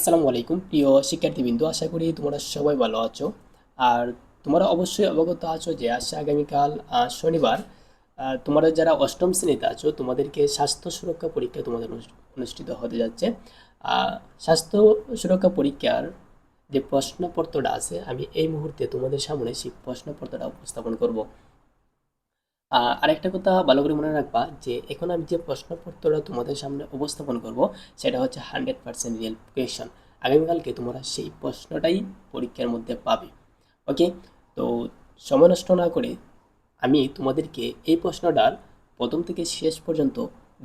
আসসালামু আলাইকুম। প্রিয় শিক্ষার্থীবৃন্দ, আশা করি তোমরা সবাই ভালো আছো। আর তোমরা অবশ্যই অবগত আছো যে আজকে আগামীকাল শনিবার তোমরা যারা অষ্টম শ্রেণীতে আছো, তোমাদেরকে স্বাস্থ্য সুরক্ষা পরীক্ষা তোমাদের অনুষ্ঠিত হতে যাচ্ছে। স্বাস্থ্য সুরক্ষা পরীক্ষার যে প্রশ্নপত্রটা আছে, আমি এই মুহূর্তে তোমাদের সামনে সেই প্রশ্নপত্রটা উপস্থাপন করব। আরেকটা কথা ভালো করে মনে রাখবা যে এখন আমি যে প্রশ্নপত্রটা তোমাদের সামনে উপস্থাপন করব, সেটা হচ্ছে হান্ড্রেড পার্সেন্ট রিয়েল কোয়েশন আগামীকালকে তোমরা সেই প্রশ্নটাই পরীক্ষার মধ্যে পাবে। ওকে তো সময় নষ্ট না করে আমি তোমাদেরকে এই প্রশ্নটার প্রথম থেকে শেষ পর্যন্ত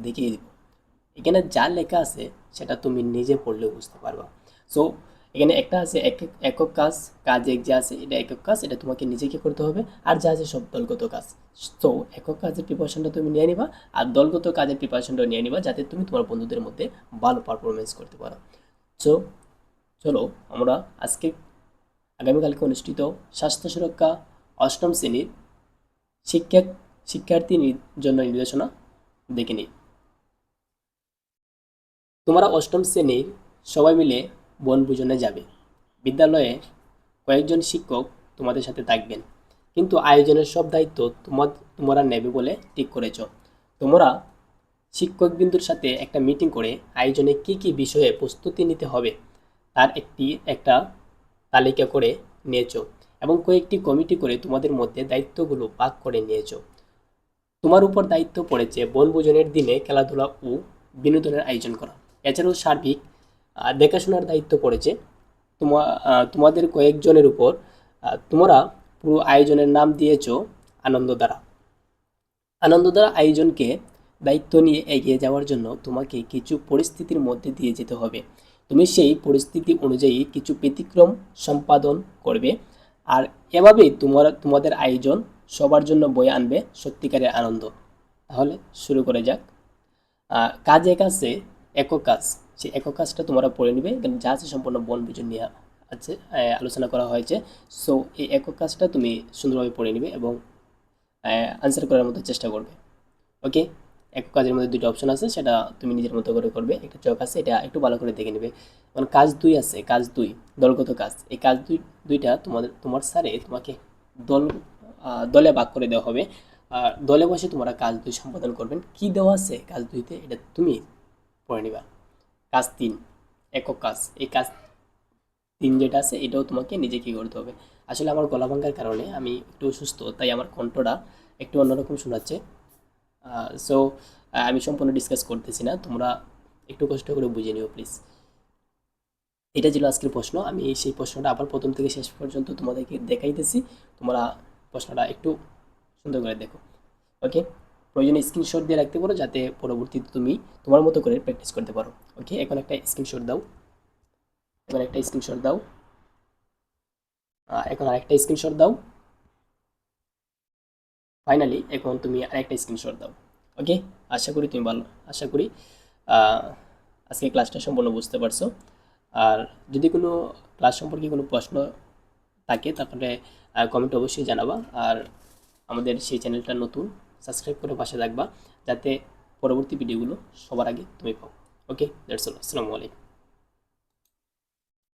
দেখিয়ে দেব। এখানে যা লেখা আছে, সেটা তুমি নিজে পড়লে বুঝতে পারবা। সো এখানে একটা আছে এক- একক কাজ কাজ এক যে আছে এটা একক কাজ, এটা তোমাকে নিজেকে করতে হবে, আর যা আছে সব দলগত কাজ। তো একক কাজের প্রিপারেশনটা তুমি নিয়ে নিবা, আর দলগত কাজের প্রিপারেশনটা নিয়ে নিবা, যাতে তুমি তোমার বন্ধুদের মধ্যে ভালো পারফরমেন্স করতে পারো। সো চলো আমরা আজকে আগামীকালকে অনুষ্ঠিত স্বাস্থ্য সুরক্ষা অষ্টম শ্রেণির শিক্ষা শিক্ষার্থী জন্য নির্দেশনা দেখে নিই। তোমরা অষ্টম শ্রেণির সবাই মিলে বনভোজনে যাবে। বিদ্যালয়ে কয়েকজন শিক্ষক তোমাদের সাথে থাকবেন। কিন্তু আয়োজনের সব দায়িত্ব তোমার তোমরা নেবে বলে ঠিক করেছ। তোমরা শিক্ষকবৃন্দুর সাথে একটা মিটিং করে আয়োজনে কী কী বিষয়ে প্রস্তুতি নিতে হবে তার একটি, একটা তালিকা করে নিয়েছো এবং কয়েকটি কমিটি করে তোমাদের মধ্যে দায়িত্বগুলো ভাগ করে নিয়েছো। তোমার উপর দায়িত্ব পড়েছে বনভোজনের দিনে খেলাধুলা ও বিনোদনের আয়োজন করা। এছাড়াও সার্বিক দেখাশোনার দায়িত্ব পড়েছে। তোমা তোমাদের কয়েকজনের উপর তোমরা পুরো আয়োজনের নাম দিয়েছ আনন্দধারা আনন্দধারা আয়োজনকে দায়িত্ব নিয়ে এগিয়ে যাওয়ার জন্য তোমাকে কিছু পরিস্থিতির মধ্যে দিয়ে যেতে হবে। তুমি সেই পরিস্থিতি অনুযায়ী কিছু ব্যতিক্রম সম্পাদন করবে। আর এভাবেই তোমার, তোমাদের আয়োজন সবার জন্য বয়ে আনবে সত্যিকারের আনন্দ। তাহলে শুরু করে যাক। কাজে আছে একক কাজ, সেই একক কাজটা তোমরা পড়ে নিবে। কারণ যা আছে সম্পূর্ণ বনভোজন নিয়ে আছে আলোচনা করা হয়েছে। সো এই একক কাজটা তুমি সুন্দরভাবে পড়ে নিবে এবং আনসার করার মতো চেষ্টা করবে। ওকে এক কাজের মধ্যে দুটো অপশন আছে, সেটা তুমি নিজের মতো করে করবে। একটা চক আছে, এটা একটু ভালো করে দেখে নেবে। কারণ কাজ দুই আছে, কাজ দুই, দলগত কাজ। এই কাজ দুই, দুইটা তোমাদের, তোমার স্যারে তোমাকে দল দলে ভাগ করে দেওয়া হবে। আর দলে বসে তোমরা কাজ দুই সম্পাদন করবেন। কি দেওয়া আছে কাজ দুইতে? এটা তুমি পড়ে নিবা। কাজ তিন, একক কাজ। এই কাজ তিন যেটা আছে, এটাও তোমাকে নিজেকে করতে হবে। আসলে আমার গলা ভাঙার কারণে আমি একটু অসুস্থ, তাই আমার কণ্ঠটা একটু অন্যরকম শোনাচ্ছে। সো আমি সম্পূর্ণ ডিসকাস করতেছি না, তোমরা একটু কষ্ট করে বুঝে নিও প্লিজ এটা ছিল আজকের প্রশ্ন, আমি সেই প্রশ্নটা আবার প্রথম থেকে শেষ পর্যন্ত তোমাদেরকে দেখাইতেছি। তোমরা প্রশ্নটা একটু সুন্দর করে দেখো। ওকে প্রয়োজনে স্ক্রিনশট দিয়ে রাখতে পারো, যাতে পরবর্তীতে তুমি তোমার মতো করে প্র্যাকটিস করতে পারো। ওকে এখন একটা স্ক্রিনশট দাও। এখন একটা স্ক্রিনশট দাও। এখন আরেকটা স্ক্রিনশট দাও। ফাইনালি এখন তুমি আরেকটা স্ক্রিনশট দাও। ওকে আশা করি তুমি ভালো, আশা করি আজকে ক্লাসটা সম্পূর্ণ বুঝতে পারছ। আর যদি কোনো ক্লাস সম্পর্কে কোনো প্রশ্ন থাকে, তাহলে কমেন্ট অবশ্যই জানাবা। আর আমাদের সেই চ্যানেলটা নতুন সাবস্ক্রাইব করে পাশে থাকবা, যাতে পরবর্তী ভিডিওগুলো সবার আগে তুমি পাও। ওকে দ্যাটস অল আসসালামু আলাইকুম।